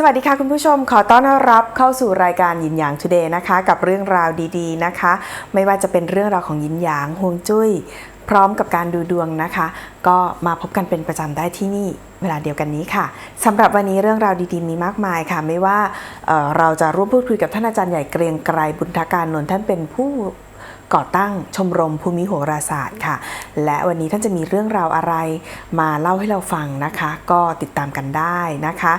สวัสดีค่ะคุณผู้ชมขอต้อนรับเข้าสู่รายการยินหยาง Today นะคะ กับเรื่องราวดี ๆ นะคะ ไม่ว่าจะเป็นเรื่องราวของยินหยางฮวงจุ้ย พร้อมกับการดูดวงนะคะ ก็มาพบกันเป็นประจำได้ที่นี่เวลาเดียวกันนี้ค่ะสำหรับวันนี้เรื่องราวดีๆมีมากมายค่ะ ไม่ว่าเเราจะร่วมพูดคุยกับท่านอาจารย์ใหญ่เกรียงไกรบุญทการนนท์ท่านเป็นผู้ ก่อตั้งชมรมภูมิโหราศาสตร์ค่ะ และวันนี้ท่านจะมีเรื่องราวอะไรมาเล่าให้เราฟังนะคะ ก็ติดตามกันได้นะคะ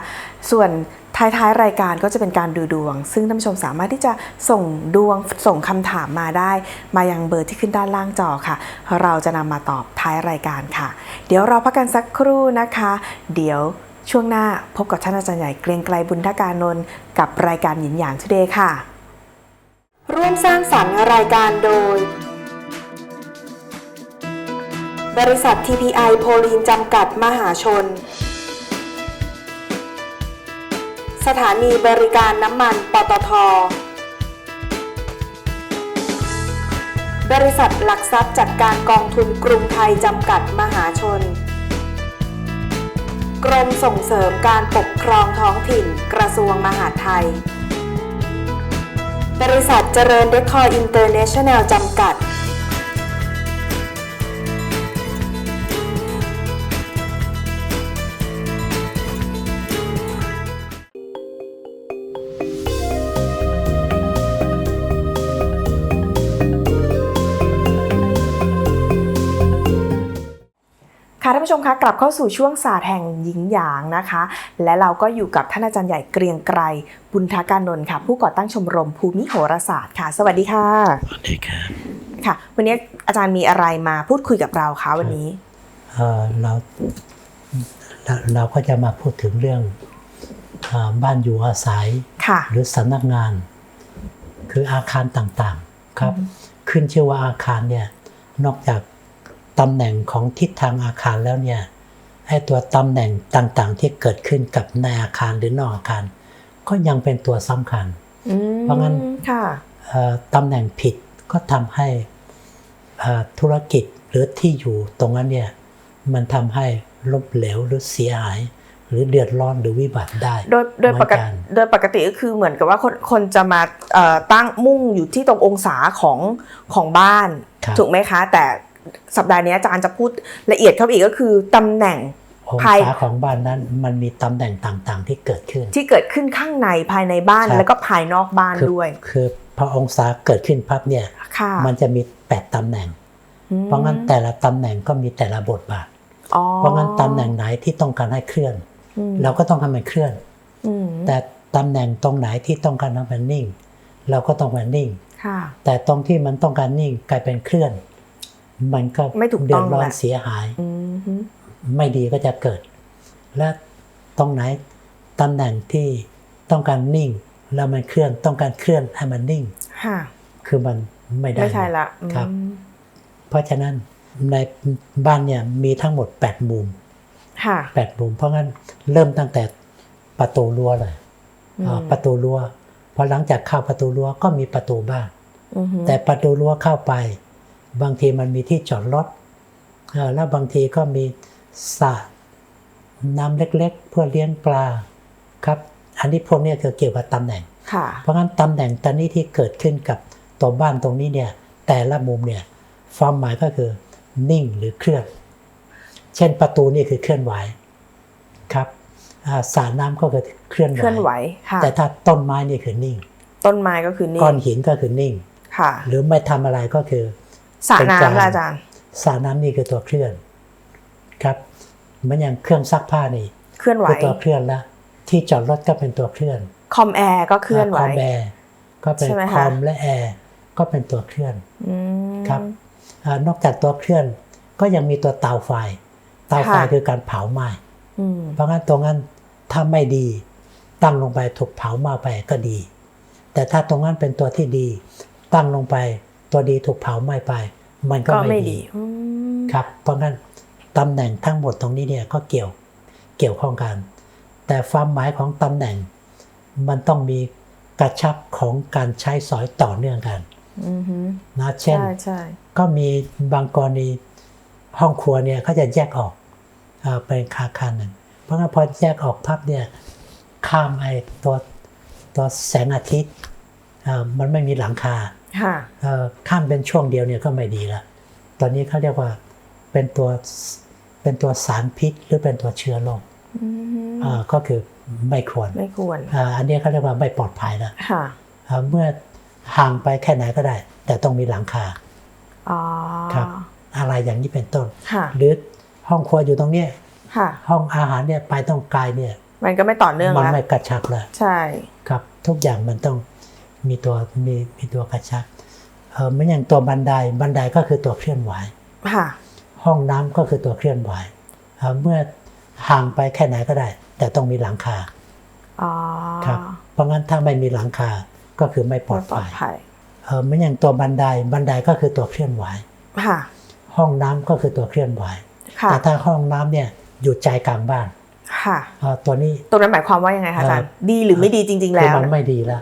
ส่วนท้ายๆ รายการก็จะเป็นการดูดวง ซึ่งท่านผู้ชมสามารถที่จะส่งดวงส่งคำถามมาได้ มายังเบอร์ที่ขึ้นด้านล่างจอค่ะ เราจะนำมาตอบท้ายรายการค่ะ เดี๋ยวเราพักกันสักครู่นะคะ เดี๋ยวช่วงหน้าพบกับท่านอาจารย์ใหญ่เกรียงไกรบุญทการนนท์กับรายการหยินหยางทุเดย์ค่ะ ร่วมสร้างสรรค์รายการโดย บริษัท TPI โพลีนจำกัดมหาชน สถานีบริการน้ำมันปตท บริษัทหลักทรัพย์จัดการกองทุนกรุงไทยจำกัดมหาชน กรมส่งเสริมการปกครองท้องถิ่นกระทรวงมหาดไทย บริษัทเจริญเดคอร์อินเตอร์เนชั่นแนลจำกัดานผู้ชมคะกลับเข้าสู่ช่วงศาสตร์แห่งหญิงหยางนะคะ และเราก็อยู่กับท่านอาจารย์ใหญ่เกรียงไกรบุญทการนนท์ค่ะ ผู้ก่อตั้งชมรมภูมิโหราศาสตร์ค่ะ สวัสดีค่ะสวัสดีครับค่ะ วันนี้อาจารย์มีอะไรมาพูดคุยกับเราคะวันนี้เอ่อเราเราเราก็จะมาพูดถึงเรื่องอาบ้านอยู่อาศัยค่ะ หรือสำนักงาน คืออาคารต่างๆครับ ขึ้นชื่อว่าอาคารเนี่ยนอกจาก ตำแหน่งของทิศทางอาคารแล้วเนี่ยไอ้ตัวตำแหน่งต่างๆ ที่เกิดขึ้นกับในอาคารหรือนอกอาคาร ก็ยังเป็นตัวสำคัญอืมเพราะงั้นค่ะเอ่อตำแหน่งผิดก็ทำให้เอ่อธุรกิจหรือที่อยู่ตรงนั้นเนี่ยมันทำให้ล้มเหลวหรือเสียหายหรือเดือดร้อนหรือวิบัติได้ โดยโดยปกเหมือนตินโดยปกติก็คือเหมือนกับว่าคนคนจะมาเอ่อตั้งมุ่งอยู่ที่ตรงองศาของของบ้านครับถูกไหมคะ แต่ สัปดาห์นี้อาจารย์จะพูดละเอียดเข้าไปอีกก็คือตำแหน่งองภายศาของบ้านนั้นมันมีตำแหน่งต่างๆ ที่เกิดขึ้น ที่เกิดขึ้นข้างในภายในบ้านครับแล้วก็ภายนอกบ้านคือด้วย คือพอองศาเกิดขึ้นพับเนี่ยค่ะมันจะมีแปดตำแหน่งอืมเพราะงั้นแต่ละตำแหน่งก็มีแต่ละบทบาทอ๋อเพราะงั้นตำแหน่งไหนที่ต้องการให้เคลื่อนอืมเราก็ต้องทำมันเคลื่อนอืมแต่ตำแหน่งตรงไหนที่ต้องการทำมันนิ่ง เราก็ต้องมันนิ่งค่ะแต่ตรงที่มันต้องการนิ่งกลายเป็นเคลื่อน มันก็ไม่ถูกต้องเดือดร้อนแหละเสียหายอืมฮึไม่ดีก็จะเกิด และตรงไหนตำแหน่งที่ต้องการนิ่ง แล้วมันเคลื่อนต้องการเคลื่อนให้มันนิ่งค่ะคือมันไม่ได้ไม่ใช่ละครับอืมเพราะฉะนั้นในบ้านเนี่ยมีทั้งหมด8มุมค่ะ8มุม เพราะงั้นเริ่มตั้งแต่ประตูรั้วเลยอืมอ่าประตูรั้วพอหลังจากเข้าประตูรั้วก็มีประตูบ้านอือฮึแต่ประตูรั้วเข้าไป บางทีมันมีที่จอดรถเอ่อแล้วบางทีก็มีสระน้ำเล็กๆ เพื่อเลี้ยงปลาครับ อันนี้พวกเนี้คือเกี่ยวกับตำแหน่งค่ะเพราะงั้นตำแหน่งตอนนี้ที่เกิดขึ้นกับตัวบ้านตรงนี้เนี่ยแต่ละมุมเนี่ยความหมายก็คือนิ่งหรือเคลื่อน เช่นประตูนี่คือเคลื่อนไหวครับอ่าสระน้ำก็คือเคลื่อนเคลื่อนไหวค่ะแต่ถ้าต้นไม้นี่คือนิ่ง ต้นไม้ก็คือนี่ก้อนหินก็คือนิ่งค่ะ หรือไม่ทำอะไรก็คือ สระเป็นกลางน้ำละอาจารย์สระน้ำนี่คือตัวเคลื่อนครับเหมือนอย่างเครื่องซักผ้านี่เคลื่อนไหวคือตัวเคลื่อนแล้วที่จอดรถก็เป็นตัวเคลื่อนคอมแอร์ก็เคลื่อนไหวคอมแอร์ก็เป็นใช่ไหมคคะอมและแอร์ก็เป็นตัวเคลื่อนอืมครับอานอกจากตัวเคลื่อนก็ยังมีตัวเตาไฟ เตาไฟค่ะคือการเผาไหม้อืมเพราะงั้นตรงนั้นถ้าไม่ดีตั้งลงไปถูกเผาไหม้ไปก็ดีแต่แต่ถ้าตรงนั้นเป็นตัวที่ดี ตั้งลงไป ตัวดีถูกเผาไหม้ไป มันก็ก็ไม่ไม่ดีดีอืมครับ เพราะงั้นตำแหน่งทั้งหมดตรงนี้เนี่ยก็เกี่ยวเกี่ยวข้องกัน แต่ความหมายของตำแหน่ง มันต้องมีกระชับของการใช้สอยต่อเนื่องกันอือฮึนะเช่นใช่ใช่ก็มีบางกรณีห้องครัวเนี่ยเขาจะแยกออกเอ่อเป็นคาคารหนึ่งเพราะงั้นพอแยกออกพับเนี่ยข้ามไอ้ตัวตัวแสงอาทิตย์เอ่อมันไม่มีหลังคาค่ะเอ่อ ข้ามเป็นช่วงเดียวเนี่ยก็ไม่ดีละตอนนี้เขาเรียกว่าเป็นตัวเป็นตัวสารพิษหรือเป็นตัวเชื้อโรคอือฮึเอ่อก็คือไม่ควรไม่ควรเอ่ออันนี้เขาเรียกว่าไม่ปลอดภัยละค่ะเอ่อเมื่อห่างไปแค่ไหนก็ได้ แต่ต้องมีหลังคาอ๋อครับ อะไรอย่างนี้เป็นต้นค่ะหรือห้องครัวอยู่ตรงเนี้ยค่ะห้องอาหารเนี่ยไปต้องไกลเนี่ย มันก็ไม่ต่อเนื่องมันแล้วไม่กระชับเลยใช่ครับ ทุกอย่างมันต้อง มีตัวมีมีตัวกระชับเออไม่อย่างตัวบันไดบันไดก็คือตัวเคลื่อนไหวค่ะห้องน้ำก็คือตัวเคลื่อนไหวเอ่อเมื่อห่างไปแค่ไหนก็ได้ แต่ต้องมีหลังคาอ๋อครับเพราะงั้นถ้าไม่มีหลังคาก็คือไม่ปลอดปลอภัดยภัยเออไม่อย่างตัวบันไดบันไดก็คือตัวเคลื่อนไหวค่ะห้องน้ำก็คือตัวเคลื่อนไหวค่ะแต่ถ้าห้องน้ำเนี่ยอยู่ใจกลางบ้านค่ะเอ่อตัวนี้ตรงนั้นหมายความว่ายังไงคะอาจารย์ดีหรือไม่ดีจริงๆคือแล้วมันไม่ดีแล้ว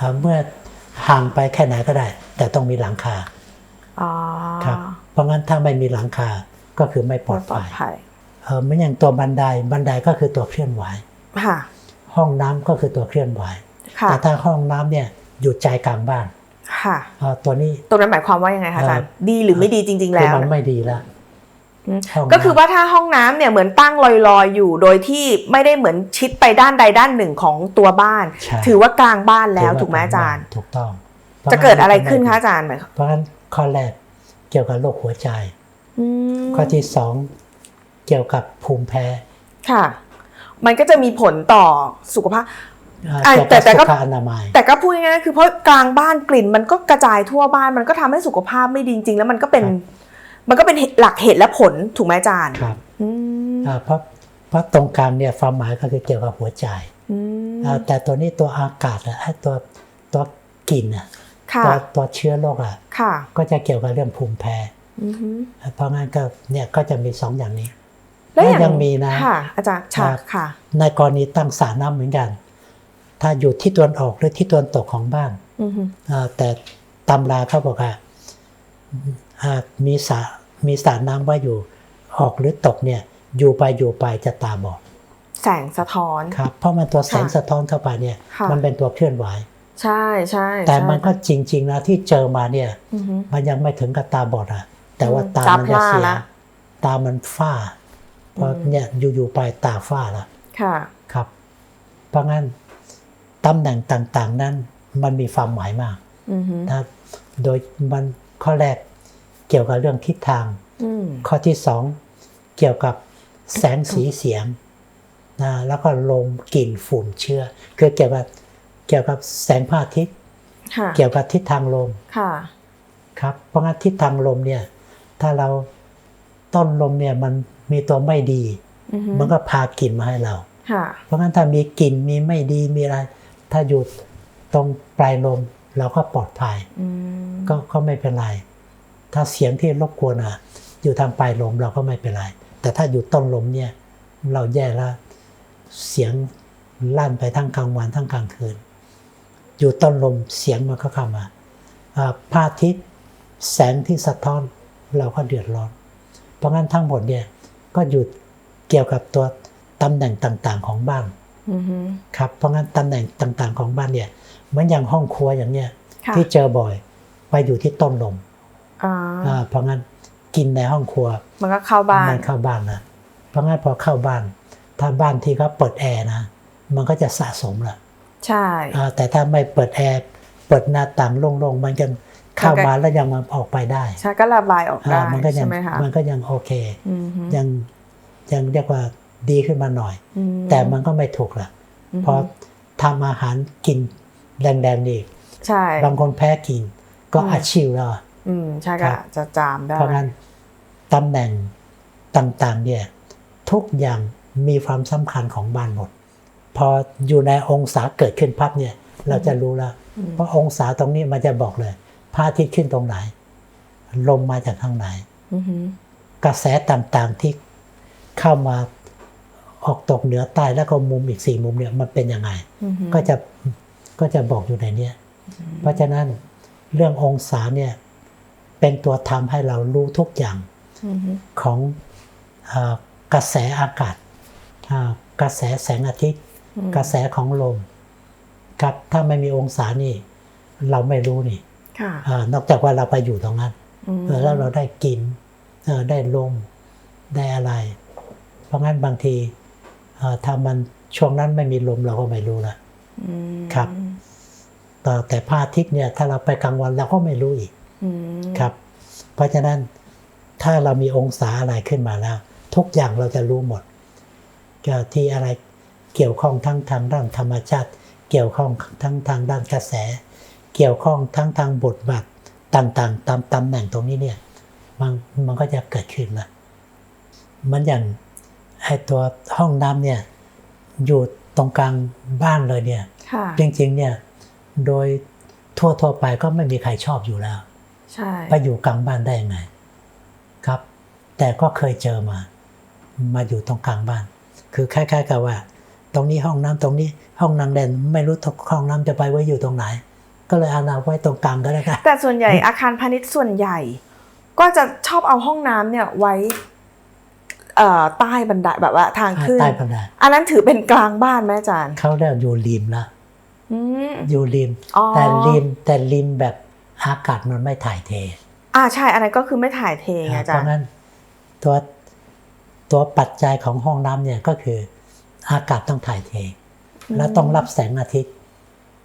อ่อเมื่อห่างไปแค่ไหนก็ได้ แต่ต้องมีหลังคาครับ เพราะงั้นถ้าไม่มีหลังคาก็คือไม่ปลอดภัยภัยเออไม่อย่างตัวบันไดบันไดก็คือตัวเคลื่อนไหวห้องน้ำก็คือตัวเคลื่อนไหวแต่ถ้าห้องน้ำเนี่ยอยู่ใจกลางบ้าน ค่ะเอ่อตัวนี้ตรงนั้นหมายความว่ายังไงคะอาจารย์ดีหรือไม่ดีจริงๆคือแล้วมันไม่ดีแล้วอืมห้งน้ำก็คือว่าถ้าห้องน้ำเนี่ยเหมือนตั้งลอยๆอยู่ โดยที่ไม่ได้เหมือนชิดไปด้านใดด้านหนึ่งของตัวบ้านใช่ถือว่ากลางบ้านแล้วถืว่ถูกไหมอาจารย์ ถูกต้อง จะเกิดอะไรขึ้นคะอาจารย์หมายความเพราะงั้นข้อแรกเกี่ยวกับโรคหัวใจอืมข้อที่สองเกี่ยวกับภูมิแพ้ค่ะ มันก็จะมีผลต่อสุขภาพอ่าอะเกี่ยว แต่กับแต่สุก็ขอนามัยแต่ก็พูดง่ายๆคือเพราะกลางบ้านกลิ่นมันก็กระจายทั่วบ้านมันก็ทำให้สุขภาพไม่ดีจริง ๆ แล้วมันก็เป็นครับมันก็เป็นหลักเหตุและผลถูกไหมอาจารย์ครับอืมอ่าเพราะเพราะตรงกลางเนี่ยความหมายก็คือเกี่ยวกับหัวใจอืมอ่าแต่ตัวนี้ตัวอากาศอะไอ้ตัวตัวกลิ่นอะค่ะตัวตัวเชื้อโรคอะค่ะก็จะเกี่ยวกับเรื่องภูมิแพ้อือฮึเพราะงั้นก็เนี่ยก็จะมีสองอย่างนี้ แล้วอย่างยังมีนะค่ะอาจารย์ค่ะครับค่ะในกรณีตั้งสระน้ำเหมือนกัน ถ้าอยู่ที่ตะวันออกหรือที่ตะวันตกของบ้านอือฮึอ่าแต่ตำราเขาบอกว่าอ่ามีสระมีสระน้ำไว่าอยู่ออกหรือตกเนี่ย อยู่ไปอยู่ไปจะตาบอดแสงสะท้อนครับ เพราะมันตัวแสงค่ะสะท้อนเข้าไปเนี่ยค่ะมันเป็นตัวเคลื่อนไหว ใช่ใช่แต่ใช่มันก็จริง ๆนะที่เจอมาเนี่ยอือฮึมันยังไม่ถึงกับตาบอดอะแต่ว่าอืมตาตามันจะเสีพร่ายละตามันฝ้า เพราะอืมเนี่ยอยู่ๆไปตาฝ้าแล้วค่ะ ครับ เพราะงั้น ตำแหน่งต่างๆ นั้นมันมีความหมายมากอือฮึนะโดยมันข้อแรกเกี่ยวกับเรื่องทิศทางอืมข้อที่สองเกี่ยวกับแสงสีเสียงนะแล้วก็ลมกลิ่นฝุ่นเชื้อคือเกี่ยวกับเกี่ยวกับแสงพระอาทิตย์ค่ะเกี่ยวกับทิศทางลมค่ะครับเพราะงั้นทิศทางลมเนี่ย ถ้าเราต้นลมเนี่ยมันมีตัวไม่ดีอือฮึมันก็พากลิ่นมาให้เราค่ะเพราะงั้นถ้ามีกลิ่นมีไม่ดีมีอะไร ถ้าอยู่ตรงปลายลมเราก็ปลอดภัยอืมก็ก็ไม่เป็นไร ถ้าเสียงที่รบกวนอะ อยู่ทางปลายลมเราก็ไม่เป็นไร แต่ถ้าอยู่ต้นลมเนี่ย เราแย่แล้วเสียงลั่นไปทั้งกลางวันทั้งกลางคืน อยู่ต้นลมเสียงมันก็เข้ามาอ่าพระอาทิตย์แสงที่สะท้อนเราก็เดือดร้อน เพราะงั้นทั้งหมดเนี่ยก็อยู่เกี่ยวกับตัวตำแหน่งต่างๆของบ้านอือฮึ ครับเพราะงั้นตำแหน่งต่างๆของบ้านเนี่ยเหมือนอย่างห้องครัวอย่างเนี้ยค่ะที่เจอบ่อยไปอยู่ที่ต้นลมอ่าอ่าเพราะงั้นกินในห้องครัว มันก็เข้าบ้านมันเข้าบ้านนะเพราะงั้นพอเข้าบ้าน ถ้าบ้านที่เขาเปิดแอร์นะมันก็จะสะสมแหละใช่อ่าแต่ถ้าไม่เปิดแอร์เปิดหน้าต่างโล่งๆมันยังเข้ามาแล้วยังมาออกไปได้ใช่ก็ระบายออกได้อ่ามันก็ยัใช่งไหมคะมันก็ยังโอเคอือฮึยังยังเรียกว่า ดีขึ้นมาหน่อยอืแต่มันก็ไม่ถูกละอือฮึเพราะทำอาหารกินแรงๆนี่ใช่บางคนแพ้กิน ก็อืมอาชีวแล้วอะอืมใช่ครัก็บจะจามได้เพราะงั้นตำแหน่งต่างๆ เนี่ย ทุกอย่างมีความสำคัญของบ้านหมด พออยู่ในองศาเกิดขึ้นพับเนี่ย เราจะรู้แล้วอืมเพราะองศาตรงนี้มันจะบอกเลยพระอาทิตย์ขึ้นตรงไหน ลมมาจากทางไหนอือฮึกระแสต่างๆที่เข้ามา ออกตกเหนือใต้แล้วก็มุมอีกสี่มุมเนี่ยมันเป็นยังไงอือฮึก็จะก็จะบอกอยู่ในเนี้ยเพราะฉะนั้นเรื่ององศาเนี่ยเป็นตัวทำให้เรารู้ทุกอย่างอือฮึของเออกระแสอากาศอ่ากระแสแสงอาทิตย์อืมกระแสของลมครับถ้าไม่มีองศานี่ เราไม่รู้นี่ค่ะอานอกจากว่าเราไปอยู่ตรงนั้นอืมเออแล้วเราได้กินเออได้ลมได้อะไร เพราะงั้นบางทีเอ่อ ถ้ามันช่วงนั้นไม่มีลมเราก็ไม่รู้ละอืมครับแต่แต่พระอาทิตย์เนี่ยถ้าเราไปกลางวันเราก็ไม่รู้อีกอืมครับ เพราะฉะนั้นถ้าเรามีองศาอะไรขึ้นมาแล้ว ทุกอย่างเราจะรู้หมดก็ที่อะไรเกี่ยวข้องทั้งทางด้านธรรมชาติ เกี่ยวข้องทั้งทางด้านกระแส เกี่ยวข้องทั้งทางบทบาทต่างๆ ตามตำแหน่งตรงนี้เนี่ยมันมันก็จะเกิดขึ้นละมันอย่าง ไอตัวห้องน้ำเนี่ยอยู่ตรงกลางบ้านเลยเนี่ยค่ะจริงๆเนี่ยโดยทั่วๆไปก็ไม่มีใครชอบอยู่แล้วใช่ไปอยู่กลางบ้านได้ยังไงครับ แต่ก็เคยเจอมา มาอยู่ตรงกลางบ้าน คือคล้ายๆกับว่า ตรงนี้ห้องน้ำตรงนี้ห้องนางแดนไม่รู้ทุกห้องน้ำจะไปไว้อยู่ตรงไหน ก็เลยเอานาไว้ตรงกลางก็แล้วกันแต่ส่วนใหญ่อาคารพาณิชย์ส่วนใหญ่ ก็จะชอบเอาห้องน้ำเนี่ยไว้เอ่อ ใต้บันไดแบบว่าทางขึ้นใต้บันไดอันนั้นถือเป็นกลางบ้านไหมอาจารย์เขาเรียกอยู่ริมละอืมอยู่ริมอ๋อแต่ริมแต่ริมแบบอากาศมันไม่ถ่ายเท อ่าใช่อันนั้นก็คือไม่ถ่ายเทไงอาเพจารราะย์งั้นตัวตัวปัจจัยของห้องน้ำเนี่ยก็คืออากาศต้องถ่ายเท แล้วต้องรับแสงอาทิตย์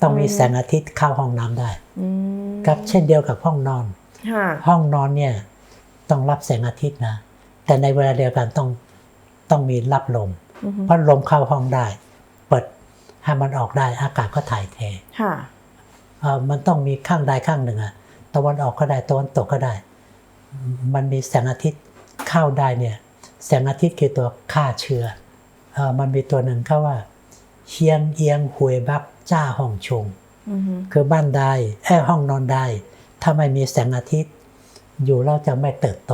ต้องมีแสงอาทิตย์เข้าห้องน้ำได้อืมครับเช่นเดียวกับห้องนอนค่ะห้องนอนเนี่ยต้องรับแสงอาทิตย์นะ แต่ในเวลาเดียวกันต้องต้องมีรับลมอือฮึเพราะลมเข้าห้องได้ เปิดให้มันออกได้อากาศก็ถ่ายเทค่ะเอ่อมันต้องมีข้างใดข้างหนึ่งอะตะวันออกก็ได้ตะวันตกก็ได้ มันมีแสงอาทิตย์เข้าได้เนี่ย แสงอาทิตย์คือตัวฆ่าเชื้อเอ่อมันมีตัวหนึ่งเขาว่าเฮียงเอียงหวยบักจ้าห้องชงอือฮึคือบ้านได้แค่ห้องนอนได้ถ้าไม่มีแสงอาทิตย์ อยู่แล้วจะไม่เติบโต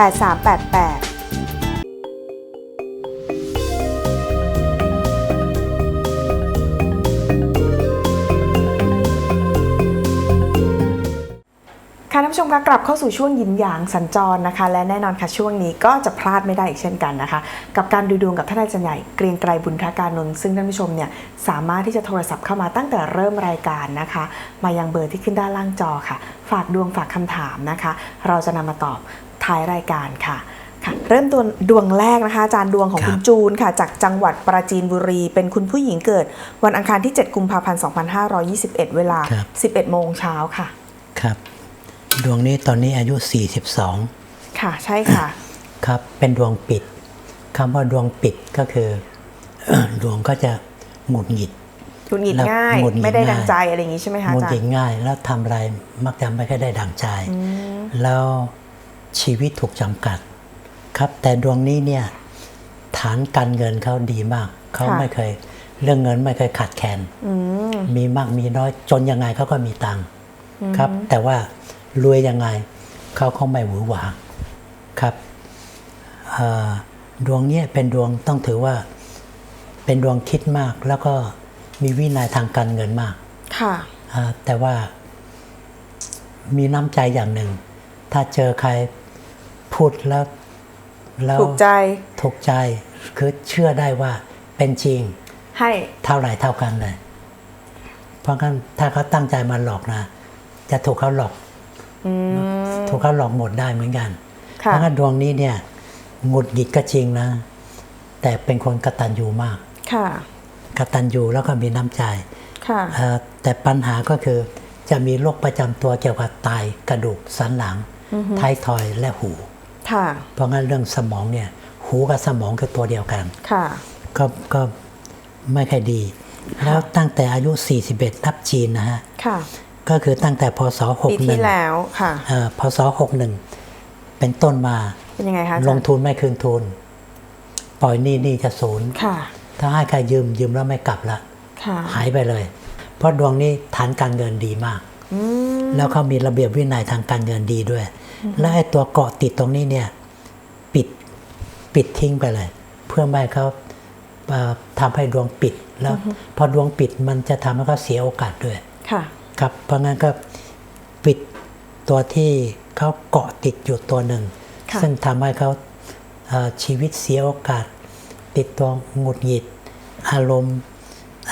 8388ค่ะท่านผู้ชมคะกลับเข้าสู่ช่วงยินหยางสัญจรนะคะ และแน่นอนค่ะช่วงนี้ก็จะพลาดไม่ได้อีกเช่นกันนะคะ กับการดูดวงกับท่านอาจารย์ใหญ่เกรียงไกรบุญทาการนนท์ซึ่งท่านผู้ชมเนี่ยสามารถที่จะโทรศัพท์เข้ามาตั้งแต่เริ่มรายการนะคะ มายังเบอร์ที่ขึ้นด้านล่างจอค่ะ ฝากดวงฝากคำถามนะคะ เราจะนำมาตอบ ท้ายรายการค่ะค่ะเริ่มตัวดวงแรกนะคะอาจารย์ดวงของครับคุณจูนค่ะจากจังหวัดปราจีนบุรี เป็นคุณผู้หญิงเกิด วันอังคารที่ 7 กุมภาพันธ์ 2521 เวลา 11 โมงเช้าค่ะ ครับ ดวงนี้ตอนนี้อายุ 42 ค่ะใช่ค่ะ ครับเป็นดวงปิดคำว่าดวงปิดก็คือ ดวงก็จะหงุดหงิดหงุดหงิดแล้วง่ายหงุดหงิดไม่ได้ดังง่ายใจอะไรอย่างนี้ใช่ไหมคะหงุดอาจารหงิดย์ง่าย แล้วทำอะไรมักจะไม่ค่อยได้ดังใจ แล้ว ชีวิตถูกจำกัดครับ แต่ดวงนี้เนี่ยฐานการเงินเขาดีมาก เขาไม่เคย เรื่องเงินไม่เคยขาดแคลนอืมมีมากมีน้อยจนยังไงเขาก็มีตังค์ครับ แต่ว่ารวยยังไงเขาก็ไม่หวือหวาครับเอ่อดวงเนี้ยเป็นดวงต้องถือว่าเป็นดวงคิดมากแล้วก็มีวินัยทางการเงินมาก ค่ะอ่าแต่ว่ามีน้ำใจอย่างหนึ่ง ถ้าเจอใคร พูดแล้วแล้วถูกใจถูกใจคือเชื่อได้ว่าเป็นจริง ให้เท่าไหร่เท่ากันเลย เพราะงั้นถ้าเขาตั้งใจมาหลอกนะ จะถูกเขาหลอกอืมถูกเขาหลอกหมดได้เหมือนกันเพค่ะราะงั้นดวงนี้เนี่ยหงุดหงิดก็จริงนะ แต่เป็นคนกตัญญูมาก ค่ะกตัญญูแล้วก็มีน้ำใจค่ะเอ่อแต่ปัญหาก็คือจะมีโรคประจำตัวเกี่ยวกับไตกระดูกสันหลัง ท้ายทอยและหูค่ะ เพราะงั้นเรื่องสมองเนี่ย หูกับสมองคือตัวเดียวกันค่ะก็ก็ไม่ค่อยดี แล้วตั้งแต่อายุ 41นับจีนนะฮะค่ะก็คือตั้งแต่พศปีที่61แล้วค่ะเอ่อพศ61 เป็นต้นมาเป็นยังไงคะอาลจารงย์ทุนไม่คืนทุน ปล่อยหนี้หนี้จะศูนย์ค่ะถ้าให้ใครยืมยืมแล้วไม่กลับละค่ะหายไปเลย เพราะดวงนี้ฐานการเงินดีมากอืมแล้วเขามีระเบียบวินัยทางการเงินดีด้วย และไอ้ตัวเกาะติดตรงนี้เนี่ยปิดปิดทิ้งไปเลย เพื่อไม่ให้เขาเอ่อทำให้ดวงปิดแล้วพอดวงปิดมันจะทำให้เขาเสียโอกาสด้วยค่ะครับเพราะงั้นก็ปิดตัวที่เขาเกาะติดอยู่ตัวหนึ่งค่ะซึ่งทำให้เขาเอ่อชีวิตเสียโอกาส ติดตัวหงุดหงิดอารมณ์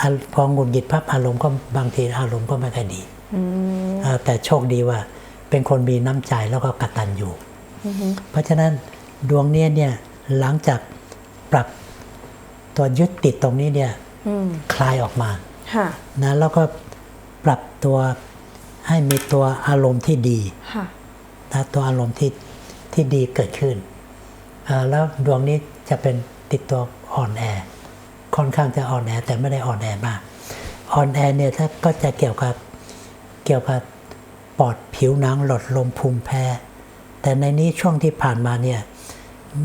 อะพอหงุดหงิดพับอารมณ์ก็บางทีอารมณ์ก็ไม่ค่อยดีอืมเอ่อแต่โชคดีว่า เป็นคนมีน้ำใจแล้วก็กตัญญูเพราะฉะนั้นดวงเนี้ยเนี่ยหลังจากปรับตัวยึดติดตรงนี้เนี่ยอืมคลายออกมาค่ะนะแล้วก็ปรับตัวให้มีตัวอารมณ์ที่ดีค่ะนะตัวอารมณ์ที่ที่ดีเกิดขึ้นเอ่อแล้วดวงนี้จะเป็นติดตัวอ่อนแอ ค่อนข้างจะอ่อนแอแต่ไม่ได้อ่อนแอมากอ่อนแอเนี่ยถ้าก็จะเกี่ยวกับเกี่ยวกับ ปอดผิวหนังหลอดลมภูมิแพ้ แต่ในนี้ช่วงที่ผ่านมาเนี่ย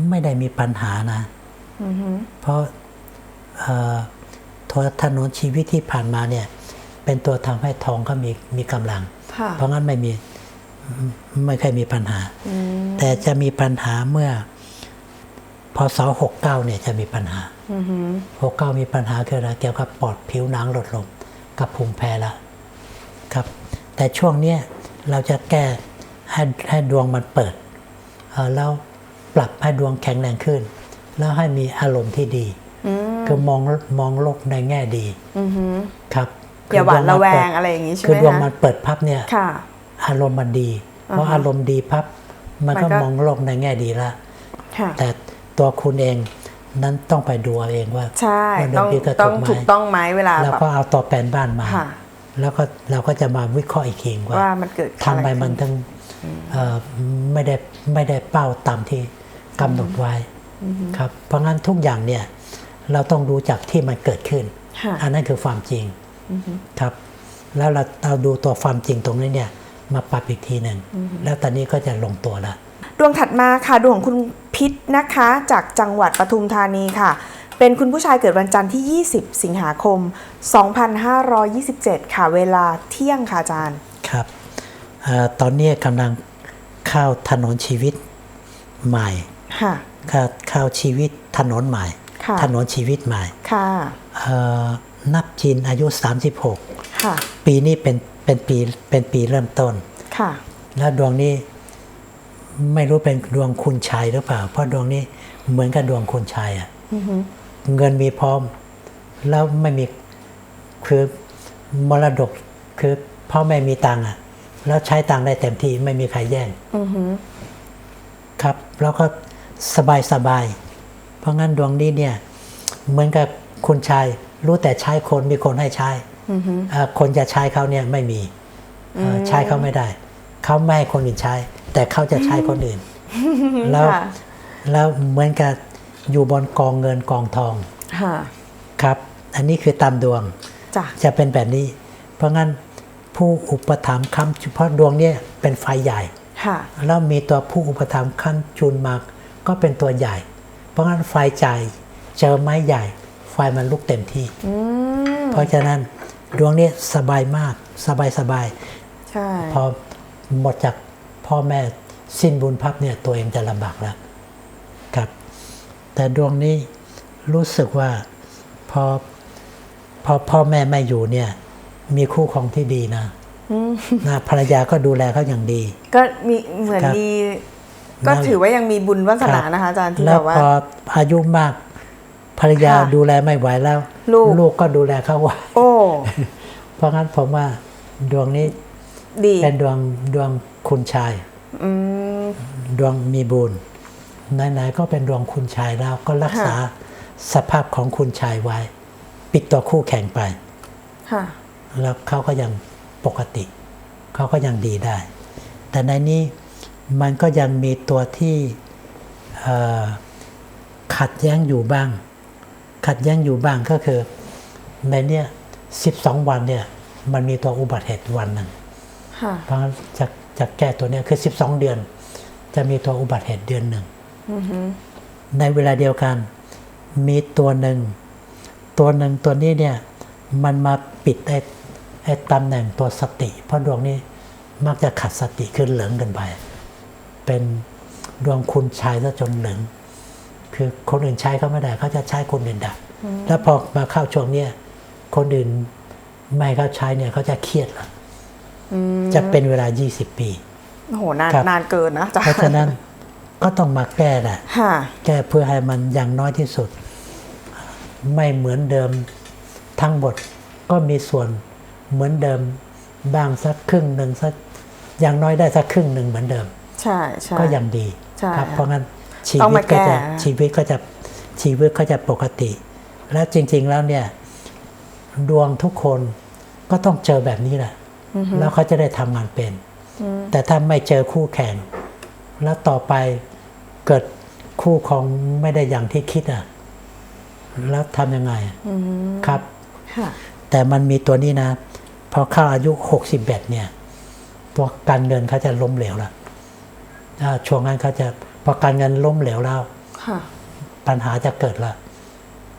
ไม่ได้มีปัญหานะอือฮึเพราะเอ่อตัวถนนชีวิตที่ผ่านมาเนี่ย เป็นตัวทำให้ทองก็มีมีกำลังค่ะเพราะงั้นไม่มีไม่เคยมีปัญหาอืมแต่จะมีปัญหาเมื่อพศ69เนี่ยจะมีปัญหาอือฮึ69มีปัญหาคืออะไรเกี่ยวกับปอดผิวหนังหลดลมกับภูมิแพ้ละครับ แต่ช่วงเนี้ย เราจะแก้ให้ให้ดวงมันเปิดเอ่อแล้วปรับให้ดวงแข็งแรงขึ้น แล้วให้มีอารมณ์ที่ดีอืมคือมองมองโลกในแง่ดีอือฮึครับอย่าหวาดคืระแวดงอะไรอย่างนี้ใช่คือไหมดวงคะมันเปิดพับเนี่ยค่ะอารมณ์มันดี เพราะอ่าฮะอารมณ์ดีพับมันก็มันก็มองโลกในแง่ดีละค่ะแต่ตัวคุณเองนั้นต้องไปดูเอาเองว่าใช่ว่าดต้วองงนี้ก็ต้องถูถูกกไหมต้องไหมเวลาแล้วแบบก็เอาตัวแปลนบ้านมาค่ะ แล้วก็เราก็จะมาวิเคราะห์อีกทีว่าว่ามันเกิดทำไมอะไรขึ้มันถึงเอ่อไม่ได้ไม่ได้เป้าตามที่กำหนดไว้ครับเพราะงั้นทุกอย่างเนี่ยเราต้องรู้จักที่มันเกิดขึ้นค่ะอันนั้นคือความจริงครับ แล้วเราเราดูตัวความจริงตรงนี้เนี่ยมาปรับอีกทีหนึ่งแล้วตอนนี้ก็จะลงตัวแล้วดวงถัดมาค่ะดวงของคุณพิษนะคะ จากจังหวัดปทุมธานีค่ะ เป็นคุณผู้ชายเกิดวันจันทร์ที่ 20 สิงหาคม 2527 ค่ะเวลาเที่ยงค่ะอาจารย์ ครับเออตอนนี้กำลังเข้าถนนชีวิตใหม่ค่ะเข้าเข้าชีวิตถนนใหม่ค่ะถนนชีวิตใหม่ค่ะเอ่อนับจีนอายุ 36ค่ะปีนี้เป็นเป็นปีเป็นปีเริ่มต้นค่ะแล้วดวงนี้ไม่รู้เป็นดวงคุณชัยหรือเปล่า เพราะดวงนี้เหมือนกับดวงคุณชัยอะ เงินมีพร้อม แล้วไม่มีคือมรดกคือพ่อแม่มีตังค์อะแล้วใช้ตังค์ได้เต็มที่ไม่มีใครแย่งครับ แล้วก็สบายสบายๆเพราะงั้นดวงนี้เนี่ย เหมือนกับคุณชายรู้แต่ใช้คนมีคนให้ใช้เอ่อคนจะใช้เขาเนี่ยไม่มีเอ่ออใช้เขาไม่ได้ เขาไม่ให้คนอื่นใช้ แต่เขาจะใช้คนอื่น แล้วค่ะแล้วเหมือนกับ อยู่บนกองเงินกองทองค่ะครับ อันนี้คือตามดวงจ้ะจะเป็นแบบนี้ เพราะงั้นผู้อุปถัมภ์คำจุเพราะดวงเนี่ยเป็นไฟใหญ่ค่ะแล้วมีตัวผู้อุปถัมภ์ขั้นจุนมาก็เป็นตัวใหญ่ เพราะงั้นไฟใจายเจอไม้ใหญ่ ไฟมันลุกเต็มที่อืมเพราะฉะนั้นดวงนี้สบายมากสบายสบายใช่พอหมดจากพ่อแม่สิ้นบุญพับเนี่ยตัวเองจะลำบากแล้วครับ แต่ดวงนี้รู้สึกว่าพอพอพ่อแม่ไม่อยู่เนี่ย มีคู่ครองที่ดีนะนะภรรยาก็ดูแลเขาอย่างดี ก็มีเหมือนครับมีก็นั่นถือว่ายังมีบุญวาสนารับนะคะอาจารย์ที่แล้แบวบว่าพออายุมากภรรยาค่ะดูแลไม่ไหวแล้วลูกลูกก็ดูแลเขาไหวโอ้เพราะงั้นผมว่าดวงนี้ดีเป็นดวงดวงคุณชายอืมดวงมีบุญ ไหนๆก็เป็นดวงคุณชายแล้วก็รักษาสภาพของคุณชายไว้ ปิดตัวคู่แข่งไปค่ะแล้วเขาก็ยังปกติ เขาก็ยังดีได้ แต่ในนี้มันก็ยังมีตัวที่เอ่อขัดแย้งอยู่บ้าง ขัดแย้งอยู่บ้างก็คือ ในเนี้ย12วันเนี่ย มันมีตัวอุบัติเหตุวันหนึ่งค่ะเพราะฉะนั้นจะจะแก้ตัวเนี้ยคือ12เดือน จะมีตัวอุบัติเหตุเดือนหนึ่ง ในเวลาเดียวกัน มีตัวหนึ่ง ตัวหนึ่งตัวนี้เนี่ยมันมาปิดไอ้ไอ้ตำแหน่งตัวสติ เพราะดวงนี้มักจะขัดสติขึ้นเหลืองเกินไป เป็นดวงคุณชายซะจนเหลืองคือคนอื่นใช้เขาไม่ได้เขาจะใช้คนอื่นได้แล้วพอมาเข้าช่วงเนี้ยคนอื่นไม่ให้เขาใช้เนี่ยเขาจะเครียดละจะเป็นเวลา 20 ปีโอ้โหนานครับนานเกินนะอาจารเพราะฉะย์นั้น ก็ต้องมาแก้แหละค่ะแก้เพื่อให้มันอย่างน้อยที่สุด ไม่เหมือนเดิมทั้งหมดก็มีส่วนเหมือนเดิมบ้างสักครึ่งหนึ่งสักอย่างน้อยได้สักครึ่งหนึ่งเหมือนเดิม ใช่ใช่ก็ยังดีใช่ครับ เพราะงั้นชีต้องวิตมาก็จะแก้ชีวิตก็จะชีวิตก็จะปกติ และจริง ๆแล้วเนี่ยดวงทุกคนก็ต้องเจอแบบนี้แหละแล้วเขาจะได้ทำงานเป็น แต่ถ้าไม่เจอคู่แข่ง แล้วต่อไปเกิดคู่ครองไม่ได้อย่างที่คิดอะแล้วทำยังไงครับค่ะแต่มันมีตัวนี้นะ พอเข้าอายุหกสิบเอ็ดเนี่ยตัวการเงินเขาจะล้มเหลวแล้วอ่าช่วงนั้นเขาจะพอการเงินล้มเหลวแล้วค่ะปัญหาจะเกิดละ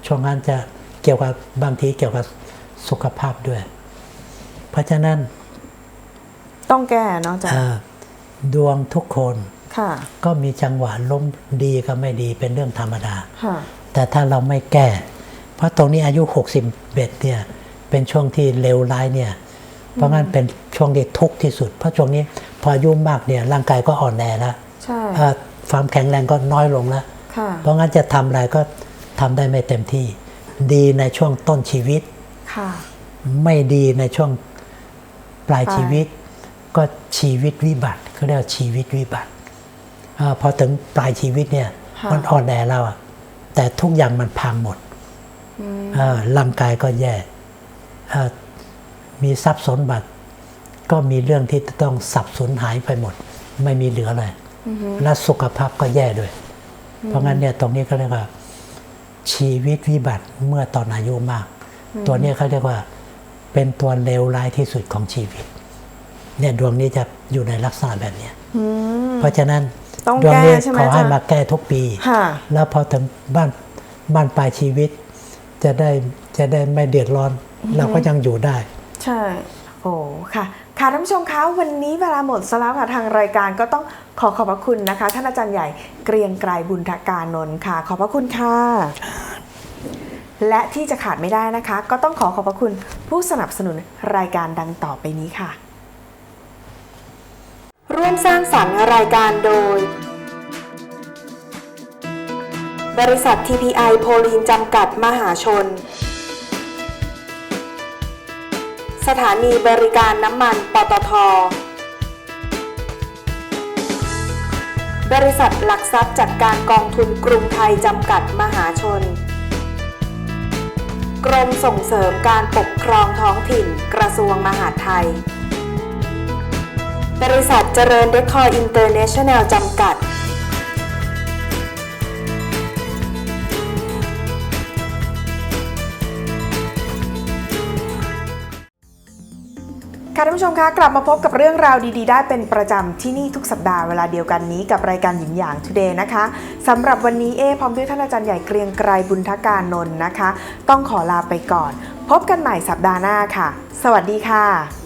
ช่วงนั้นจะเกี่ยวกับบางทีเกี่ยวกับสุขภาพด้วย เพราะฉะนั้น ต้องแก้เนาะอาจารย์เอ่อดวงทุกคนค่ะ ก็มีจังหวะล้มดีกับไม่ดีเป็นเรื่องธรรมดาค่ะแต่ถ้าเราไม่แก้ เพราะตรงนี้อายุ60เบ็ดเนี่ยเป็นช่วงที่เลวร้ายเนี่ย เพราะงั้นเป็นช่วงที่ทุกข์ที่สุด เพราะช่วงนี้พออายุมากเนี่ยร่างกายก็อ่อนแอแล้วใช่เอ่อความแข็งแรงก็น้อยลงแล้วค่ะเพราะงั้นจะทำอะไรก็ทำได้ไม่เต็มที่ ดีในช่วงต้นชีวิตค่ะไม่ดีในช่วงปลายปลายชีวิต ก็ชีวิตวิบัติเขาเรียกว่าชีวิตวิบัติอา พอถึงปลายชีวิตเนี่ยค่ะมันอ่อนแอแล้วอะแต่ทุกอย่างมันพังหมดเอ่อร่างกายก็แย่เอ่อมีทรัพย์สมบัติ ก็มีเรื่องที่จะต้องสับสนหายไปหมด ไม่มีเหลือเลยและสุขภาพก็แย่ด้วย เพราะงั้นเนี่ยตรงนี้ก็เรียกว่า ชีวิตวิบัติเมื่อตอนอายุมาก ตัวเนี้ยเขาเรียกว่าเป็นตัวเลวร้ายที่สุดของชีวิต เนี่ยดวงนี้จะอยู่ในลักษณะแบบเนี้ยเพราะฉะนั้น ต้องดวงนี้แก้ใช่ไหมขอให้อาจารย์มาแก้ทุกปีค่ะแล้วพอถึงบ้านบ้านปลายชีวิต จะได้จะได้ไม่เดือดร้อน เราก็ยังอยู่ได้ ใช่โอ้ค่ะค่ะท่านผู้ชมคะวันนี้เวลาหมดซะแล้วค่ะทางรายการก็ต้องขอขอบพระคุณนะคะ ท่านอาจารย์ใหญ่เกรียงไกรบุญทการนนท์ค่ะ ขอบพระคุณค่ะและที่จะขาดไม่ได้นะคะ ก็ต้องขอขอบพระคุณผู้สนับสนุนรายการดังต่อไปนี้ค่ะ ร่วมสร้างสรรค์รายการโดย บริษัท TPI โพลีนจำกัดมหาชน สถานีบริการน้ำมันปตท บริษัทหลักทรัพย์จัดการกองทุนกรุงไทยจำกัดมหาชน กรมส่งเสริมการปกครองท้องถิ่นกระทรวงมหาดไทย บริษัทเจริญเดคอร์อินเตอร์เนชั่นแนลจำกัด ค่ะท่านผู้ชมคะกลับมาพบกับเรื่องราวดีๆ ได้เป็นประจำที่นี่ทุกสัปดาห์เวลาเดียวกันนี้กับรายการหยินหย่าง Today นะคะสำหรับวันนี้เอพร้อมด้วยท่านอาจารย์ใหญ่เกรียงไกรบุญทการนนท์นะคะ ต้องขอลาไปก่อน พบกันใหม่สัปดาห์หน้าค่ะ สวัสดีค่ะ